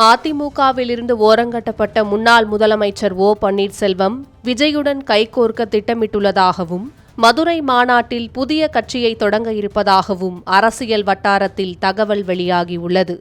அதிமுகவிலிருந்து ஓரங்கட்டப்பட்ட முன்னாள் முதலமைச்சர் ஓ பன்னீர்செல்வம் விஜயுடன் கைகோர்க்க திட்டமிட்டுள்ளதாகவும் மதுரை மாநாட்டில் புதிய கட்சியை தொடங்க இருப்பதாகவும் அரசியல் வட்டாரத்தில் தகவல் வெளியாகியுள்ளது.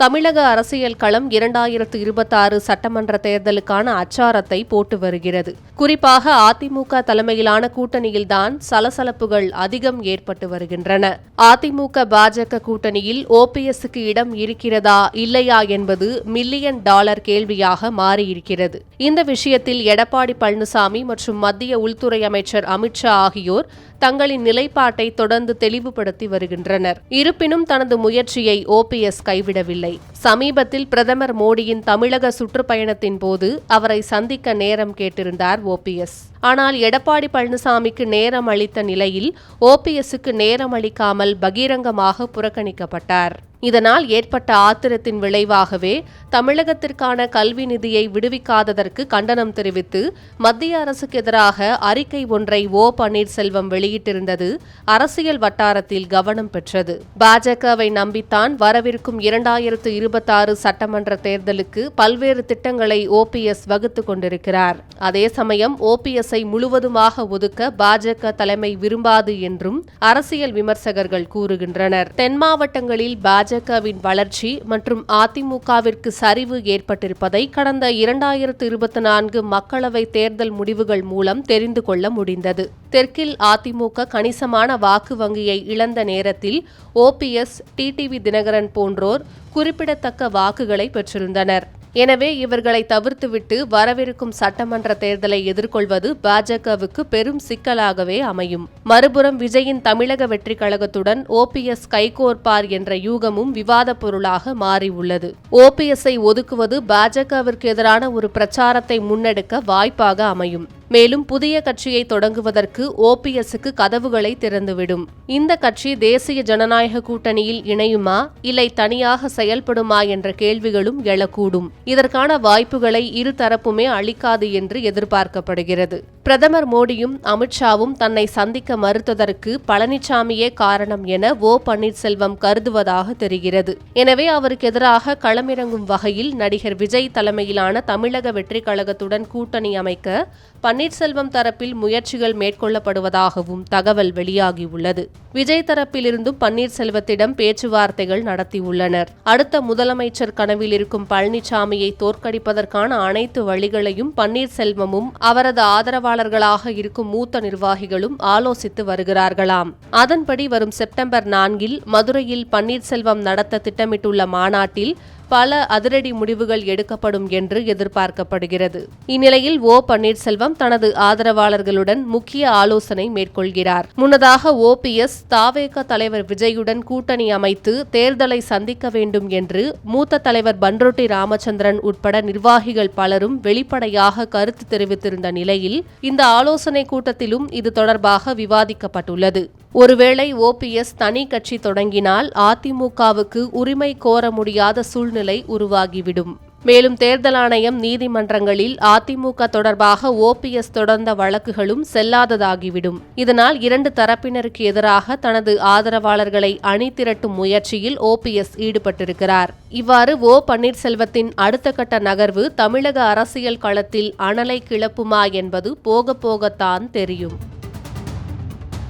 தமிழக அரசியல் களம் இரண்டாயிரத்து இருபத்தாறு சட்டமன்ற தேர்தலுக்கான அச்சாரத்தை போட்டு வருகிறது. குறிப்பாக அதிமுக தலைமையிலான கூட்டணியில்தான் சலசலப்புகள் அதிகம் ஏற்பட்டு வருகின்றன. அதிமுக பாஜக கூட்டணியில் ஓபிஎஸ்க்கு இடம் இருக்கிறதா இல்லையா என்பது மில்லியன் டாலர் கேள்வியாக மாறியிருக்கிறது. இந்த விஷயத்தில் எடப்பாடி பழனிசாமி மற்றும் மத்திய உள்துறை அமைச்சர் அமித்ஷா ஆகியோர் தங்களின் நிலைப்பாட்டை தொடர்ந்து தெளிவுபடுத்தி வருகின்றனர். இருப்பினும் தனது முயற்சியை ஓபிஎஸ் கைவிடவில்லை. சமீபத்தில் பிரதமர் மோடியின் தமிழக சுற்றுப்பயணத்தின் போது அவரை சந்திக்க நேரம் கேட்டிருந்தார் ஓபிஎஸ் ஆனால் எடப்பாடி பழனிசாமிக்கு நேரம் அளித்த நிலையில் ஓபிஎஸ்க்கு நேரம் அளிக்காமல் பகிரங்கமாக புறக்கணிக்கப்பட்டார். இதனால் ஏற்பட்ட ஆத்திரத்தின் விளைவாகவே தமிழகத்திற்கான கல்வி நிதியை விடுவிக்காததற்கு கண்டனம் தெரிவித்து மத்திய அரசுக்கு எதிராக அறிக்கை ஒன்றை ஓ. பன்னீர்செல்வம் வெளியிட்டிருந்தது. அரசியல் வட்டாரத்தில் கவனம் பெற்றது. பாஜகவை நம்பித்தான் வரவிருக்கும் இரண்டாயிரத்து இருபத்தாறு சட்டமன்ற தேர்தலுக்கு பல்வேறு திட்டங்களை ஓபிஎஸ் வகுத்துக் கொண்டிருக்கிறார். அதே சமயம் ஓபிஎஸ்ஐ முழுவதுமாக ஒதுக்க பாஜக தலைமை விரும்பாது என்றும் அரசியல் விமர்சகர்கள் கூறுகின்றனர். தென் மாவட்டங்களில் பாஜக பாஜகவின் வளர்ச்சி மற்றும் அதிமுகவிற்கு சரிவு ஏற்பட்டிருப்பதை கடந்த இரண்டாயிரத்து இருபத்தி நான்கு மக்களவை தேர்தல் முடிவுகள் மூலம் தெரிந்து கொள்ள முடிந்தது. தெற்கில் அதிமுக கணிசமான வாக்கு வங்கியை இழந்த நேரத்தில் ஓபிஎஸ் டிடிவி தினகரன் போன்றோர் குறிப்பிடத்தக்க வாக்குகளை பெற்றிருந்தனர். எனவே இவர்களை தவிர்த்துவிட்டு வரவிருக்கும் சட்டமன்ற தேர்தலை எதிர்கொள்வது பாஜகவுக்கு பெரும் சிக்கலாகவே அமையும். மறுபுறம் விஜயின் தமிழக வெற்றி கழகத்துடன் ஓபிஎஸ் கைகோர்ப்பார் என்ற யூகமும் விவாத பொருளாக மாறியுள்ளது. ஓபிஎஸ்ஐ ஒதுக்குவது பாஜகவிற்கு எதிரான ஒரு பிரச்சாரத்தை முன்னெடுக்க வாய்ப்பாக அமையும். மேலும் புதிய கட்சியை தொடங்குவதற்கு ஓபிஎஸ்க்கு கதவுகளை திறந்துவிடும். இந்த கட்சி தேசிய ஜனநாயக கூட்டணியில் இணையுமா? இல்லை தனியாக செயல்படுமா என்ற கேள்விகளும் எழக்கூடும். இதற்கான வாய்ப்புகளை இருதரப்புமே அளிக்காது என்று எதிர்பார்க்கப்படுகிறது. பிரதமர் மோடியும் அமித்ஷாவும் தன்னை சந்திக்க மறுத்ததற்கு பழனிசாமியே காரணம் என ஓ பன்னீர்செல்வம் கருதுவதாக தெரிகிறது. எனவே அவருக்கு எதிராக களமிறங்கும் வகையில் நடிகர் விஜய் தலைமையிலான தமிழக வெற்றி கழகத்துடன் கூட்டணி அமைக்க பன்னீர்செல்வம் தரப்பில் முயற்சிகள் மேற்கொள்ளப்படுவதாகவும் தகவல் வெளியாகியுள்ளது. விஜய் தரப்பிலிருந்தும் பன்னீர்செல்வத்திடம் பேச்சுவார்த்தைகள் நடத்தியுள்ளனர். அடுத்த முதலமைச்சர் கனவில் இருக்கும் பழனிசாமியை தோற்கடிப்பதற்கான அனைத்து வழிகளையும் பன்னீர்செல்வமும் அவரது ஆதரவாளர்களாக இருக்கும் மூத்த நிர்வாகிகளும் ஆலோசித்து வருகிறார்களாம். அதன்படி வரும் செப்டம்பர் நான்கில் மதுரையில் பன்னீர்செல்வம் நடத்த திட்டமிட்டுள்ள மாநாட்டில் பல அதிரடி முடிவுகள் எடுக்கப்படும் என்று எதிர்பார்க்கப்படுகிறது. இந்நிலையில் ஓ. பன்னீர்செல்வம் தனது ஆதரவாளர்களுடன் முக்கிய ஆலோசனை மேற்கொள்கிறார். முன்னதாக ஓபிஎஸ் தாவேக தலைவர் விஜயுடன் கூட்டணி அமைத்து தேர்தலை சந்திக்க வேண்டும் என்று மூத்த தலைவர் பன்ருட்டி ராமச்சந்திரன் உட்பட நிர்வாகிகள் பலரும் வெளிப்படையாக கருத்து தெரிவித்திருந்த நிலையில் இந்த ஆலோசனை கூட்டத்திலும் இது தொடர்பாக விவாதிக்கப்பட்டுள்ளது. ஒருவேளை ஓபிஎஸ் தனி கட்சி தொடங்கினால் அதிமுகவுக்கு உரிமை கோர முடியாத சூழ்நிலை உருவாகிவிடும். மேலும் தேர்தல் ஆணையம் நீதிமன்றங்களில் அதிமுக தொடர்பாக ஓபிஎஸ் தொடர்ந்த வழக்குகளும் செல்லாததாகிவிடும். இதனால் இரண்டு தரப்பினருக்கு எதிராக தனது ஆதரவாளர்களை அணி திரட்டும் முயற்சியில் ஓபிஎஸ் ஈடுபட்டிருக்கிறார். இவ்வாறு ஓ பன்னீர்செல்வத்தின் அடுத்த கட்ட நகர்வு தமிழக அரசியல் களத்தில் அனலை கிளப்புமா என்பது போக போகத்தான் தெரியும்.